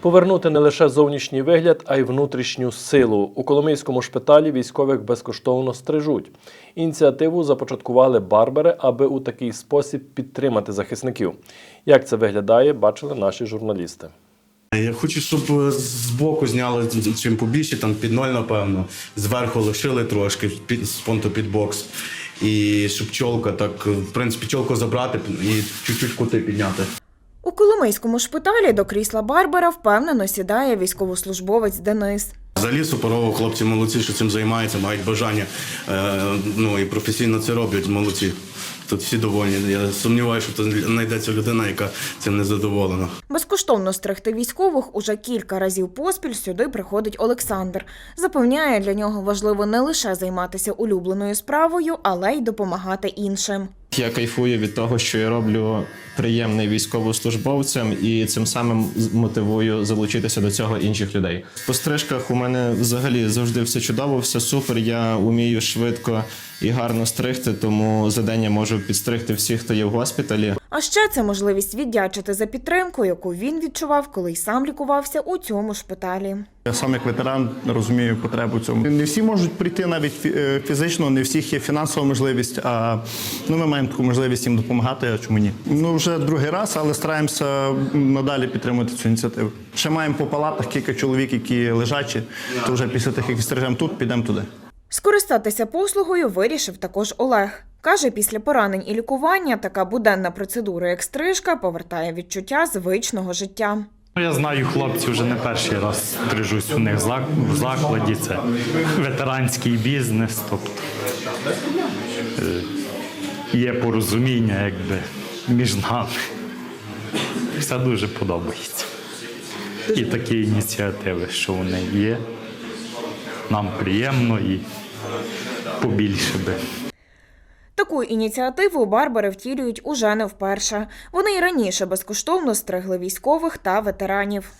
Повернути не лише зовнішній вигляд, а й внутрішню силу. У Коломийському шпиталі військових безкоштовно стрижуть. Ініціативу започаткували барбери, аби у такий спосіб підтримати захисників. Як це виглядає, бачили наші журналісти. Я хочу, щоб е, збоку зняли чим побільше, там під ноль, напевно. Зверху лишили трошки з понту під бокс. І щоб чолка так, в принципі, чолку забрати і чуть-чуть кути підняти. У Коломийському шпиталі до крісла Барбара впевнено сідає військовослужбовець Денис. Взагалі суперово, хлопці молодці, що цим займаються, мають бажання. Е, ну і професійно це роблять, молодці. Тут всі довольні. Я сумніваюся, що тут знайдеться людина, яка цим не задоволена. Безкоштовно стригти військових уже кілька разів поспіль сюди приходить Олександр. Запевняє, для нього важливо не лише займатися улюбленою справою, але й допомагати іншим. Я кайфую від того, що я роблю приємний військовослужбовцям і цим самим мотивую залучитися до цього інших людей. По стрижках у мене взагалі завжди все чудово, все супер. Я вмію швидко і гарно стригти, тому за день я можу підстригти всіх, хто є в госпіталі. А ще це можливість віддячити за підтримку, яку він відчував, коли й сам лікувався у цьому шпиталі. Я сам як ветеран розумію потребу цьому. Не всі можуть прийти навіть е, фізично, не всіх є фінансова можливість. А ну ми маємо таку можливість їм допомагати. А чому ні? Ну вже другий раз, але стараємося надалі підтримувати цю ініціативу. Ще маємо по палатах кілька чоловік, які лежачі. То вже після тих, як стрижемо тут, підемо туди. Скористатися послугою вирішив також Олег. Каже, після поранень і лікування така буденна процедура, як стрижка, повертає відчуття звичного життя. Ну, Я знаю хлопців вже не перший раз стрижусь у них в закладі. Це ветеранський бізнес, тобто е, є порозуміння якби між нами. Все дуже подобається. І такі ініціативи, що вони є. Нам приємно і побільше би. Таку ініціативу барбари втілюють уже не вперше. Вони й раніше безкоштовно стригли військових та ветеранів.